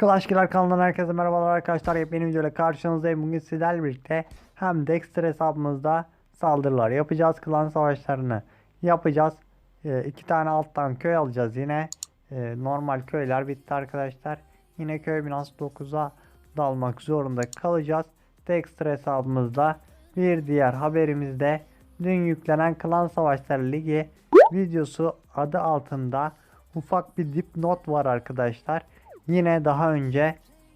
Clash kanalından herkese merhabalar arkadaşlar. Yepyeni videoyla karşınızdayım. Bugün sizlerle birlikte hem Dexter hesabımızda saldırılar yapacağız. Klan savaşlarını yapacağız. Ee, iki tane alttan köy alacağız yine. Ee, normal köyler bitti arkadaşlar. Yine köy binası 9'a dalmak zorunda kalacağız. Dexter hesabımızda bir diğer haberimizde dün yüklenen Klan Savaşları Ligi videosu adı altında ufak bir dipnot var arkadaşlar. Yine daha önce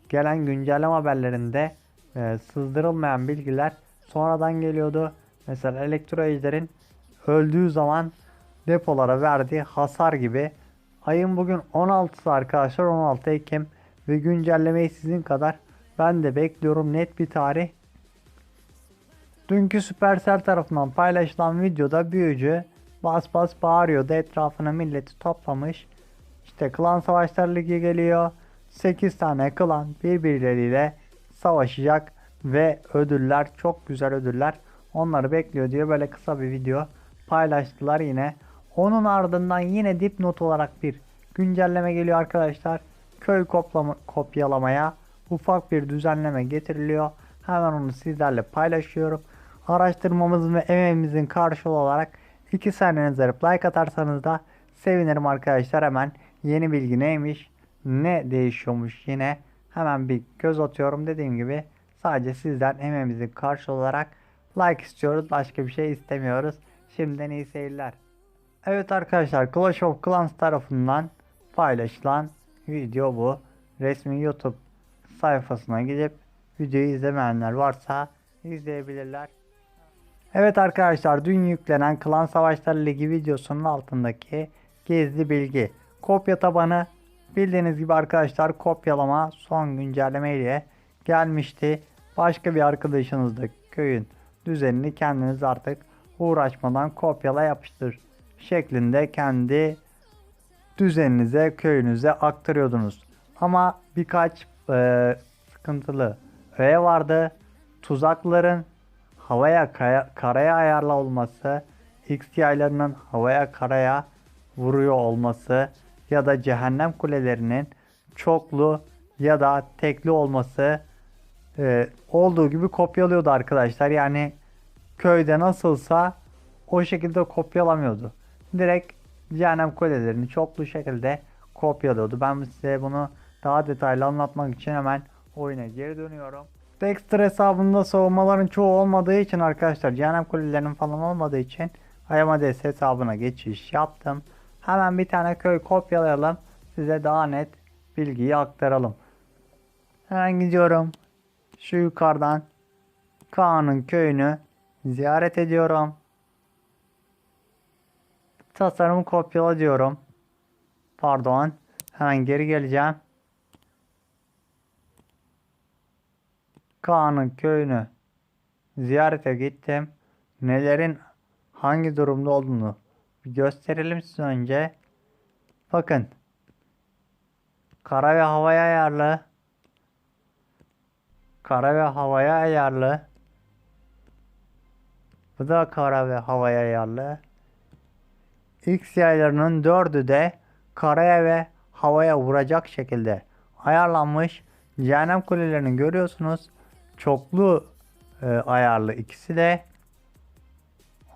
gelen güncelleme haberlerinde e, sızdırılmayan bilgiler sonradan geliyordu. Mesela Elektro Ejder'in öldüğü zaman depolara verdiği hasar gibi. Ayın bugün 16'sı arkadaşlar 16 Ekim ve güncellemeyi sizin kadar ben de bekliyorum net bir tarih. Dünkü Supercell tarafından paylaşılan videoda büyücü bas bas bağırıyordu etrafına milleti toplamış. İşte klan savaşları ligi geliyor. 8 tane klan birbirleriyle savaşacak ve ödüller çok güzel ödüller onları bekliyor diye böyle kısa bir video paylaştılar yine. Onun ardından yine dipnot olarak bir güncelleme geliyor arkadaşlar. Köy koplama, kopyalamaya ufak bir düzenleme getiriliyor. Hemen onu sizlerle paylaşıyorum. Araştırmamızın ve emeğimizin karşılığı olarak 2 saniyenizi ayırıp like atarsanız da sevinirim arkadaşlar. Hemen yeni bilgi neymiş, ne değişiyormuş yine hemen bir göz atıyorum. Dediğim gibi sadece sizden emeğimizin karşılığı olarak like istiyoruz. Başka bir şey istemiyoruz. Şimdiden iyi seyirler. Evet arkadaşlar Clash of Clans tarafından paylaşılan video bu. Resmi YouTube sayfasına gidip videoyu izlemeyenler varsa izleyebilirler. Evet arkadaşlar dün yüklenen Klan Savaşları Ligi videosunun altındaki gizli bilgi. Kopya tabanı bildiğiniz gibi arkadaşlar kopyalama son güncelleme ile gelmişti. Başka bir arkadaşınız da köyün düzenini kendiniz artık uğraşmadan kopyala yapıştır şeklinde kendi düzeninize köyünüze aktarıyordunuz. Ama birkaç e, sıkıntılı öğe vardı. Tuzakların havaya kaya- karaya ayarlı olması, X yaylarının havaya karaya vuruyor olması ya da cehennem kulelerinin çoklu ya da tekli olması e, olduğu gibi kopyalıyordu arkadaşlar. Yani köyde nasılsa o şekilde kopyalamıyordu. Direkt cehennem kulelerini çoklu şekilde kopyalıyordu. Ben size bunu daha detaylı anlatmak için hemen oyuna geri dönüyorum. Dexter hesabında savunmaların çoğu olmadığı için arkadaşlar cehennem kulelerinin falan olmadığı için Ayamades hesabına geçiş yaptım. Hemen bir tane köy kopyalayalım. Size daha net bilgiyi aktaralım. Hemen gidiyorum. Şu yukarıdan Kaan'ın köyünü ziyaret ediyorum. Tasarımı kopyala diyorum. Pardon. Hemen geri geleceğim. Kaan'ın köyünü ziyarete gittim. Nelerin hangi durumda olduğunu bir gösterelim size önce. Bakın. Kara ve havaya ayarlı. Kara ve havaya ayarlı. Bu da kara ve havaya ayarlı. X yaylarının dördü de karaya ve havaya vuracak şekilde ayarlanmış. Cehennem kulelerini görüyorsunuz. Çoklu e, ayarlı ikisi de.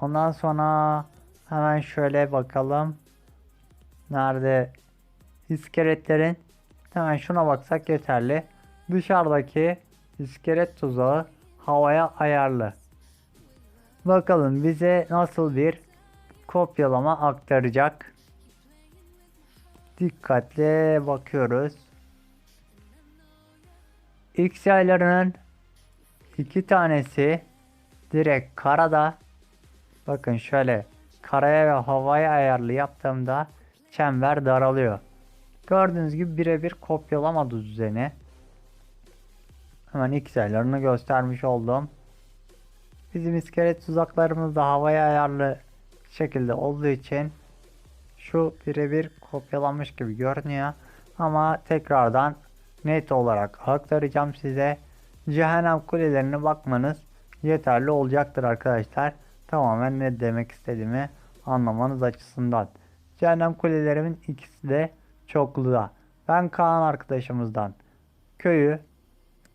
Ondan sonra hemen şöyle bakalım. Nerede iskeletlerin? Hemen şuna baksak yeterli. Dışarıdaki iskelet tuzağı havaya ayarlı. Bakalım bize nasıl bir kopyalama aktaracak. Dikkatle bakıyoruz. X yaylarının iki tanesi direkt karada. Bakın şöyle karaya ve havaya ayarlı yaptığımda çember daralıyor. Gördüğünüz gibi birebir kopyalamadı düzeni. Hemen X yaylarını göstermiş oldum. Bizim iskelet tuzaklarımız da havaya ayarlı şekilde olduğu için şu birebir kopyalanmış gibi görünüyor. Ama tekrardan net olarak aktaracağım size. Cehennem kulelerine bakmanız yeterli olacaktır arkadaşlar. Tamamen ne demek istediğimi anlamanız açısından. Cehennem kulelerimin ikisi de çokluda. Ben Kaan arkadaşımızdan köyü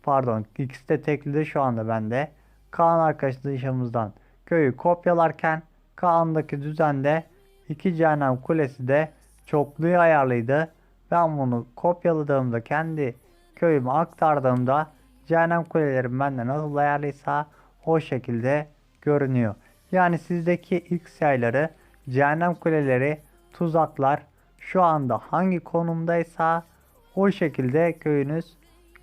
pardon ikisi de teklide şu anda bende. Kaan arkadaşımızdan köyü kopyalarken Kaan'daki düzende iki cehennem kulesi de çokluğu ayarlıydı. Ben bunu kopyaladığımda kendi köyüme aktardığımda cehennem kulelerim bende nasıl ayarlıysa o şekilde görünüyor. Yani sizdeki X yayları, cehennem kuleleri, tuzaklar şu anda hangi konumdaysa o şekilde köyünüz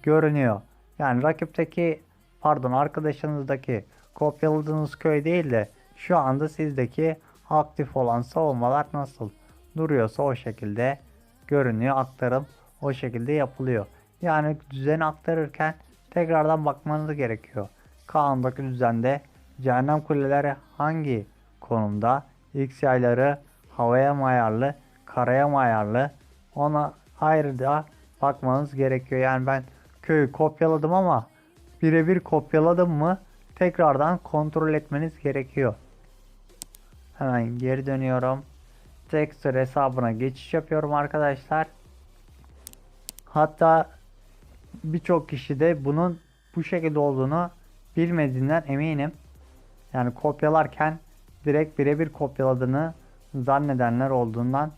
görünüyor. Yani rakipteki pardon arkadaşınızdaki kopyaladığınız köy değil de şu anda sizdeki aktif olan savunmalar nasıl duruyorsa o şekilde görünüyor. Aktarım o şekilde yapılıyor. Yani düzeni aktarırken tekrardan bakmanız gerekiyor. Kaan'daki düzende cehennem kuleleri hangi konumda? X yayları havaya mı ayarlı, karaya mı ayarlı? Ona ayrı da bakmanız gerekiyor. Yani ben köyü kopyaladım ama birebir kopyaladım mı tekrardan kontrol etmeniz gerekiyor. Hemen geri dönüyorum. Dexter hesabına geçiş yapıyorum arkadaşlar. Hatta birçok kişi de bunun bu şekilde olduğunu bilmediğinden eminim. Yani kopyalarken direkt birebir kopyaladığını zannedenler olduğundan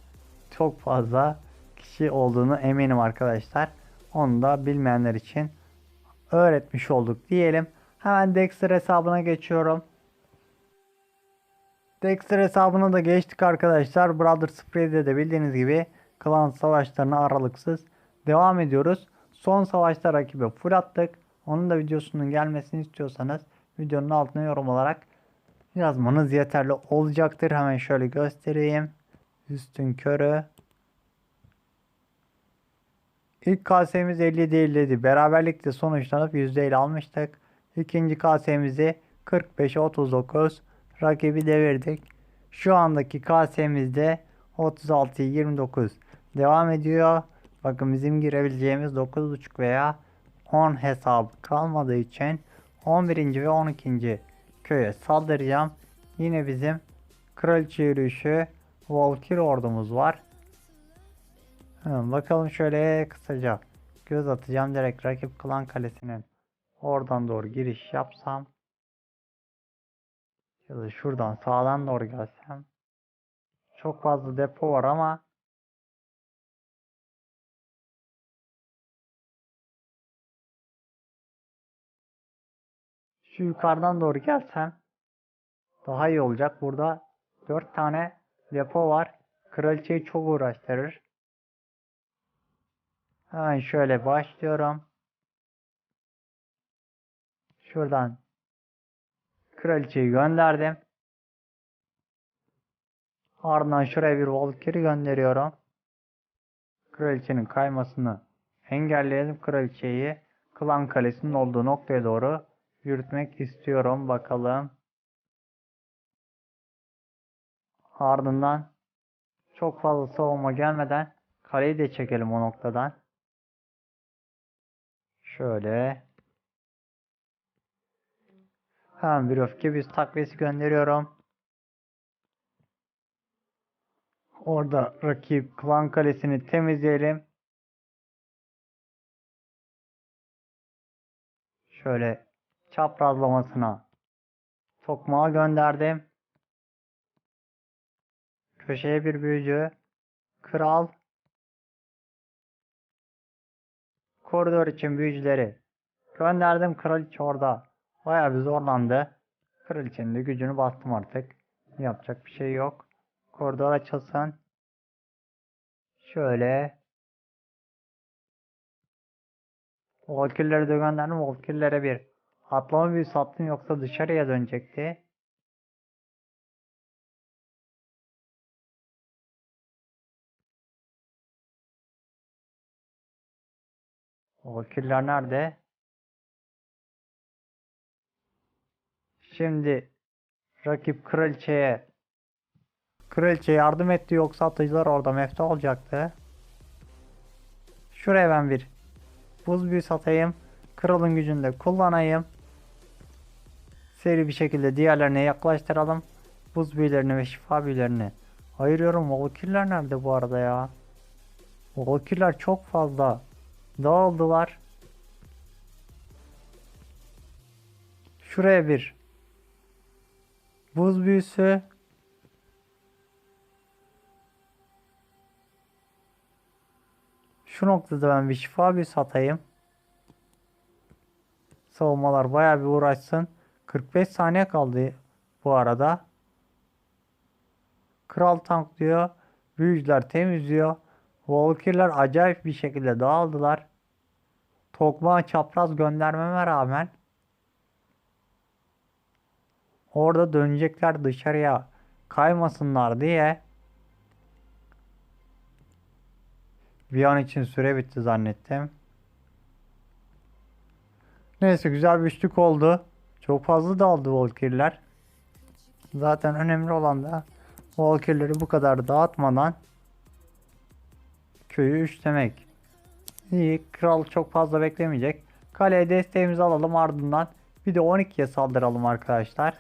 çok fazla kişi olduğunu eminim arkadaşlar. Onu da bilmeyenler için öğretmiş olduk diyelim. Hemen Dexter hesabına geçiyorum. Dexter hesabına da geçtik arkadaşlar. Brother Spray'de de bildiğiniz gibi klan savaşlarına aralıksız devam ediyoruz. Son savaşta rakibe full attık. Onun da videosunun gelmesini istiyorsanız videonun altına yorum olarak yazmanız yeterli olacaktır. Hemen şöyle göstereyim. Üstün körü. İlk kasemiz 57 57. Beraberlikte sonuçlanıp %50 almıştık. İkinci kasemizi 45'e 39 rakibi devirdik. Şu andaki kasemizde 36 29 devam ediyor. Bakın bizim girebileceğimiz 9.5 veya 10 hesabı kalmadığı için 11. ve 12. köye saldıracağım. Yine bizim kraliçe yürüyüşü Valkyrie ordumuz var. Hemen bakalım şöyle kısaca göz atacağım direkt rakip klan kalesinin oradan doğru giriş yapsam ya da şuradan sağdan doğru gelsem çok fazla depo var ama şu yukarıdan doğru gelsem daha iyi olacak. Burada 4 tane depo var. Kraliçeyi çok uğraştırır. Hemen şöyle başlıyorum. Şuradan kraliçeyi gönderdim. Ardından şuraya bir Valkyrie gönderiyorum. Kraliçenin kaymasını engelleyelim. Kraliçeyi klan kalesinin olduğu noktaya doğru yürütmek istiyorum. Bakalım. Ardından çok fazla savunma gelmeden kaleyi de çekelim o noktadan. Şöyle. Hemen bir öfke bir takviyesi gönderiyorum. Orada rakip klan kalesini temizleyelim. Şöyle çaprazlamasına tokmağı gönderdim. Köşeye bir büyücü. Kral. Koridor için büyücüleri gönderdim. Kraliçe orada. Bayağı bir zorlandı. Kraliçenin de gücünü bastım artık. Yapacak bir şey yok. Koridor açılsın. Şöyle. Valkyrie'leri de gönderdim. Valkyrie'lere bir atlama büyüsü attım yoksa dışarıya dönecekti. Valkyrie'ler nerede? Şimdi rakip kraliçeye kraliçe yardım etti yoksa atıcılar orada mefta olacaktı. Şuraya ben bir buz büyü satayım. Kralın gücünü de kullanayım. Seri bir şekilde diğerlerine yaklaştıralım. Buz büyülerini ve şifa büyülerini ayırıyorum. Volkiller nerede bu arada ya? Volkiller çok fazla dağıldılar. Şuraya bir buz büyüsü. Şu noktada ben bir şifa büyüsü atayım. Savunmalar baya bir uğraşsın. 45 saniye kaldı bu arada. Kral tank diyor. Büyücüler temizliyor. Valkyrie'ler acayip bir şekilde dağıldılar. Tokma çapraz göndermeme rağmen orada dönecekler dışarıya kaymasınlar diye bir an için süre bitti zannettim. Neyse güzel bir üçlük oldu. Çok fazla daldı Valkyrie'ler. Zaten önemli olan da Valkyrie'leri bu kadar dağıtmadan köyü üçlemek. İyi. Kral çok fazla beklemeyecek. Kaleye desteğimizi alalım ardından bir de 12'ye saldıralım arkadaşlar.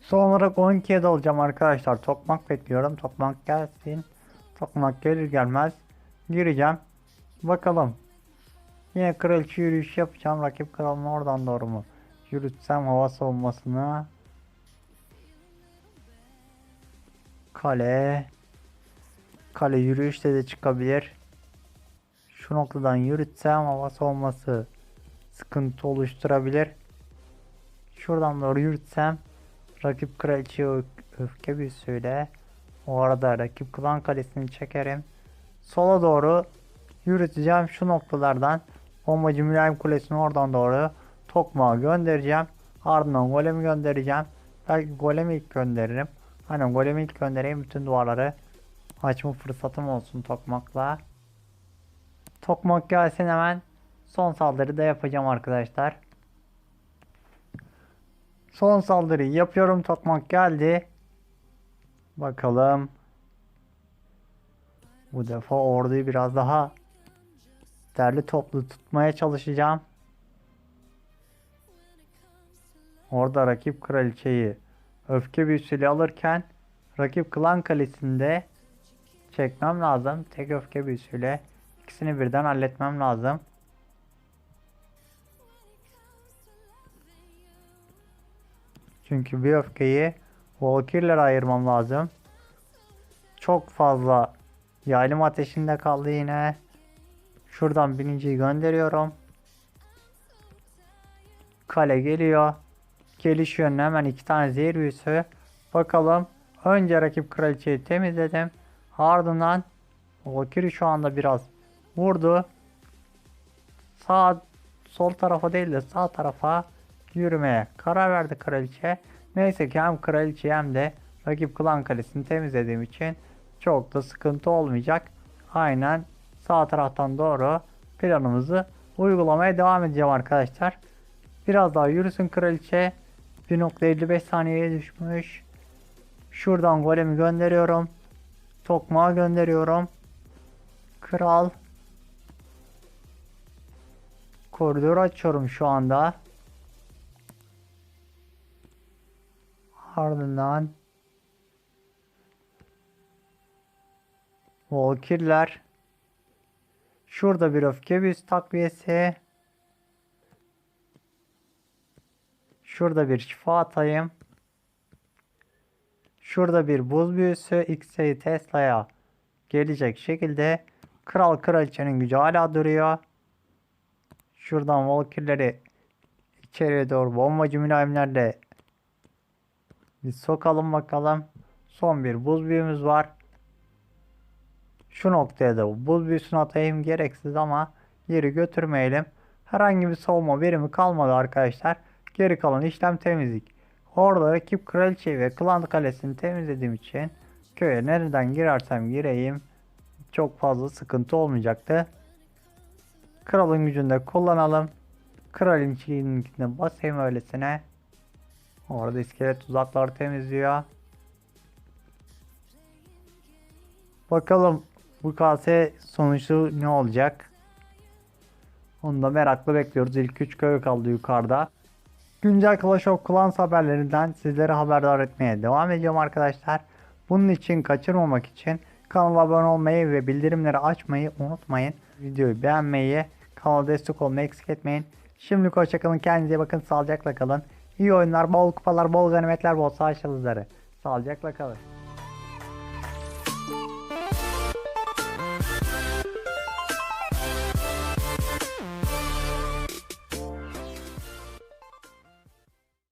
Son olarak 12'ye dalacağım arkadaşlar. Tokmak bekliyorum. Tokmak gelsin. Tokmak gelir gelmez gireceğim. Bakalım. Yine kraliçe yürüyüş yapacağım. Rakip kralın oradan doğru mu? Yürütsem hava savunmasını. Kale. Kale yürüyüşte de çıkabilir. Şu noktadan yürütsem hava savunması sıkıntı oluşturabilir. Şuradan doğru yürütsem rakip kraliçeye öfke büyüsüyle o arada rakip klan kalesini çekerim. Sola doğru yürüteceğim şu noktalardan bombacı mülayim kulesini oradan doğru tokmağa göndereceğim. Ardından golemi göndereceğim. Belki golemi ilk gönderirim. Hani golemi ilk göndereyim bütün duvarları açma fırsatım olsun tokmakla. Tokmak gelsin hemen son saldırı da yapacağım arkadaşlar. Son saldırıyı yapıyorum. Tokmak geldi. Bakalım. Bu defa orduyu biraz daha derli toplu tutmaya çalışacağım. Orada rakip kraliçeyi öfke büyüsüyle alırken rakip klan kalesinde çekmem lazım. Tek öfke büyüsüyle ikisini birden halletmem lazım. Çünkü bir öfkeyi Valkyrie'lere ayırmam lazım. Çok fazla yaylım ateşinde kaldı yine. Şuradan birinciyi gönderiyorum. Kale geliyor. Geliş yönüne hemen iki tane zehir büyüsü. Bakalım. Önce rakip kraliçeyi temizledim. Ardından Valkyrie şu anda biraz vurdu. Sağ sol tarafa değil de sağ tarafa yürümeye karar verdi kraliçe. Neyse ki hem kraliçe hem de rakip klan kalesini temizlediğim için çok da sıkıntı olmayacak. Aynen sağ taraftan doğru planımızı uygulamaya devam edeceğim arkadaşlar. Biraz daha yürüsün kraliçe. 1.55 saniyeye düşmüş. Şuradan golemi gönderiyorum. Tokmağı gönderiyorum. Kral. Koridor açıyorum şu anda. Ardından Valkyrie'ler. Şurada bir öfke büyüsü takviyesi. Şurada bir şifa atayım. Şurada bir buz büyüsü X'e Tesla'ya gelecek şekilde Kral Kraliçenin gücü hala duruyor. Şuradan Valkyrie'leri içeriye doğru bombacı mülayimlerle bir sokalım bakalım. Son bir buz büyümüz var. Şu noktaya da buz büyüsünü atayım gereksiz ama geri götürmeyelim. Herhangi bir savunma birimi kalmadı arkadaşlar. Geri kalan işlem temizlik. Orada rakip kraliçeyi ve klan kalesini temizlediğim için köye nereden girersem gireyim çok fazla sıkıntı olmayacaktı. Kralın gücünü de kullanalım. Kraliçeninkine basayım öylesine. Orada iskelet tuzakları temizliyor. Bakalım bu kase sonucu ne olacak? Onu da merakla bekliyoruz. İlk 3 köy kaldı yukarıda. Güncel Clash of Clans haberlerinden sizlere haberdar etmeye devam edeceğim arkadaşlar. Bunun için kaçırmamak için kanala abone olmayı ve bildirimleri açmayı unutmayın. Videoyu beğenmeyi, kanala destek olmayı eksik etmeyin. Şimdi hoşçakalın kendinize bakın sağlıcakla kalın. İyi oyunlar, bol kupalar, bol ganimetler, bol savaş yıldızları. Sağlıcakla kalın.